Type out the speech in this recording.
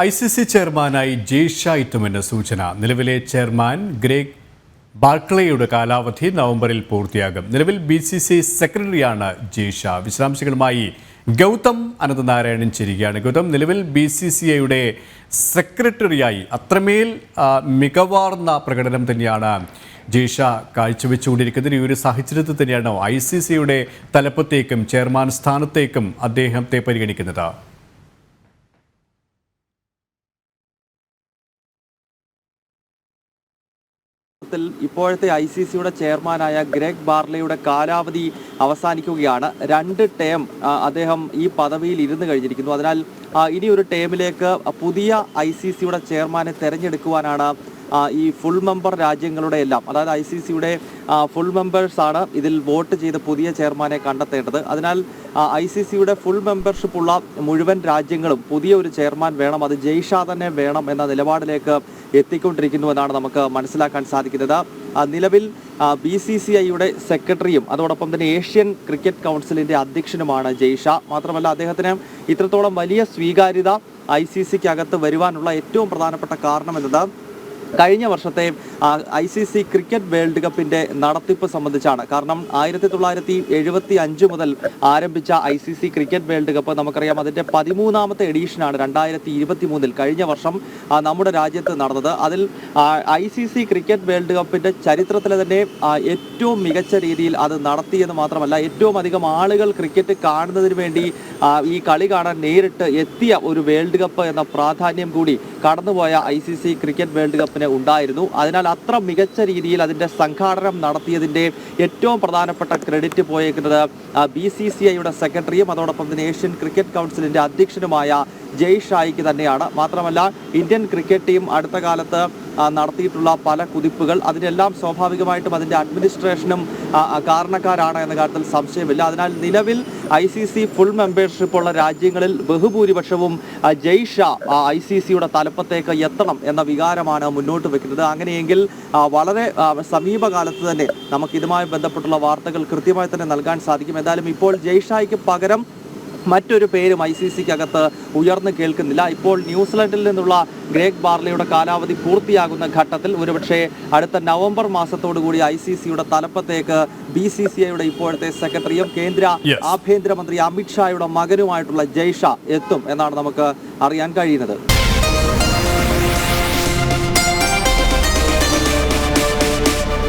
I C C ചെയർമാനായി ജയ്ഷ എത്തുമെന്ന് സൂചന. നിലവിലെ ചെയർമാൻ ഗ്രേഗ് ബാർക്ലേയുടെ കാലാവധി നവംബറിൽ പൂർത്തിയാകും. നിലവിൽ ബി സി സി സെക്രട്ടറിയാണ് ജയ്ഷ. വിശദാംശങ്ങളുമായി ഗൗതം അനന്തനാരായണൻ ചിരിക്കുകയാണ് ഗൗതം നിലവിൽ ബി സി സി ഐയുടെ സെക്രട്ടറിയായി അത്രമേൽ മികവാർന്ന പ്രകടനം തന്നെയാണ് ജയ്ഷ കാഴ്ചവെച്ചുകൊണ്ടിരിക്കുന്നത്. ഈ ഒരു സാഹചര്യത്തിൽ തന്നെയാണോ ഐ സി സിയുടെ തലപ്പത്തേക്കും ചെയർമാൻ സ്ഥാനത്തേക്കും അദ്ദേഹത്തെ പരിഗണിക്കുന്നത്? ത്തിൽ ഇപ്പോഴത്തെ ഐ സി സിയുടെ ചെയർമാനായ ഗ്രെഗ് ബാർലയുടെ കാലാവധി അവസാനിക്കുകയാണ്. രണ്ട് ടേം അദ്ദേഹം ഈ പദവിയിൽ ഇരുന്ന് കഴിഞ്ഞിരിക്കുന്നു. അതിനാൽ ഇനി ഒരു ടേമിലേക്ക് പുതിയ ഐ സി സിയുടെ ചെയർമാനെ തെരഞ്ഞെടുക്കുവാനാണ് ഈ ഫുൾ മെമ്പർ രാജ്യങ്ങളുടെ എല്ലാം അതായത് ഐ സി സിയുടെ ഫുൾ മെമ്പേഴ്സ് ആണ് ഇതിൽ വോട്ട് ചെയ്ത് പുതിയ ചെയർമാനെ കണ്ടെത്തേണ്ടത്. അതിനാൽ ഐ സി സിയുടെ ഫുൾ മെമ്പർഷിപ്പ് ഉള്ള മുഴുവൻ രാജ്യങ്ങളും പുതിയ ഒരു ചെയർമാൻ വേണം അത് ജയ്ഷാ തന്നെ വേണം എന്ന നിലപാടിലേക്ക് എത്തിക്കൊണ്ടിരിക്കുന്നു എന്നാണ് നമുക്ക് മനസ്സിലാക്കാൻ സാധിക്കുന്നത്. നിലവിൽ ബി സി സി ഐയുടെ സെക്രട്ടറിയും അതോടൊപ്പം തന്നെ ഏഷ്യൻ ക്രിക്കറ്റ് കൗൺസിലിന്റെ അധ്യക്ഷനുമാണ് ജയ്ഷ. മാത്രമല്ല അദ്ദേഹത്തിന് ഇത്രത്തോളം വലിയ സ്വീകാര്യത ഐ സി സിക്ക് അകത്ത് വരുവാനുള്ള ഏറ്റവും പ്രധാനപ്പെട്ട കാരണം എന്നത് കഴിഞ്ഞ വർഷത്തെ I C C cricket world കപ്പിന്റെ നടത്തിപ്പ് സംബന്ധിച്ചാണ്. കാരണം ആയിരത്തി തൊള്ളായിരത്തി എഴുപത്തി അഞ്ച് മുതൽ ആരംഭിച്ച I C C cricket world cup നമുക്കറിയാം അതിന്റെ പതിമൂന്നാമത്തെ എഡീഷനാണ് രണ്ടായിരത്തി ഇരുപത്തി മൂന്നിൽ കഴിഞ്ഞ വർഷം നമ്മുടെ രാജ്യത്ത് നടന്നത്. അതിൽ I C C cricket world കപ്പിന്റെ ചരിത്രത്തിലെ തന്നെ ഏറ്റവും മികച്ച രീതിയിൽ അത് നടത്തിയെന്ന് മാത്രമല്ല ഏറ്റവും അധികം ആളുകൾ ക്രിക്കറ്റ് കാണുന്നതിന് വേണ്ടി ഈ കളി കാണാൻ നേരിട്ട് എത്തിയ ഒരു വേൾഡ് കപ്പ് എന്ന പ്രാധാന്യം കൂടി കടന്നുപോയ I C C cricket world കപ്പിന് ഉണ്ടായിരുന്നു. അതിനാൽ അത്ര മികച്ച രീതിയിൽ അതിന്റെ സംഘാടനം നടത്തിയതിന്റെ ഏറ്റവും പ്രധാനപ്പെട്ട ക്രെഡിറ്റ് പോയേക്കുന്നത് ബി സി സി ഐയുടെ സെക്രട്ടറിയും അതോടൊപ്പം തന്നെ ഏഷ്യൻ ക്രിക്കറ്റ് കൗൺസിലിന്റെ അധ്യക്ഷനുമായ ജയ് ഷായിക്ക് തന്നെയാണ്. മാത്രമല്ല ഇന്ത്യൻ ക്രിക്കറ്റ് ടീം അടുത്ത കാലത്ത് നടത്തിയിട്ടുള്ള പല കുതിപ്പുകൾ അതിനെല്ലാം സ്വാഭാവികമായിട്ടും അതിന്റെ അഡ്മിനിസ്ട്രേഷനും കാരണക്കാരാണ് എന്ന കാര്യത്തിൽ സംശയമില്ല. അതിനാൽ നിലവിൽ I C C full membership ഉള്ള രാജ്യങ്ങളിൽ ബഹുഭൂരിപക്ഷവും ജയ് ഷാ ഐ സി സിയുടെ തലപ്പത്തേക്ക് എത്തണം എന്ന വികാരമാണ് മുന്നോട്ട് വെക്കുന്നത്. അങ്ങനെയെങ്കിൽ വളരെ സമീപകാലത്ത് തന്നെ നമുക്ക് ഇതുമായി ബന്ധപ്പെട്ടുള്ള വാർത്തകൾ കൃത്യമായി തന്നെ നൽകാൻ സാധിക്കും. എന്തായാലും ഇപ്പോൾ ജയ് ഷായ്ക്ക് പകരം മറ്റൊരു പേരും ഐ സി സിക്ക് അകത്ത് ഉയർന്നു കേൾക്കുന്നില്ല ഇപ്പോൾ ന്യൂസിലൻഡിൽ നിന്നുള്ള ഗ്രേഗ് ബാർലിയുടെ കാലാവധി പൂർത്തിയാകുന്ന ഘട്ടത്തിൽ ഒരുപക്ഷെ അടുത്ത നവംബർ മാസത്തോടു കൂടി ഐ സി സിയുടെ തലപ്പത്തേക്ക് ബി സി സി ഐയുടെ ഇപ്പോഴത്തെ സെക്രട്ടറിയും കേന്ദ്ര. ആഭ്യന്തരമന്ത്രി അമിത്ഷായുടെ മകനുമായിട്ടുള്ള ജയ്ഷ എത്തും എന്നാണ് നമുക്ക് അറിയാൻ കഴിയുന്നത്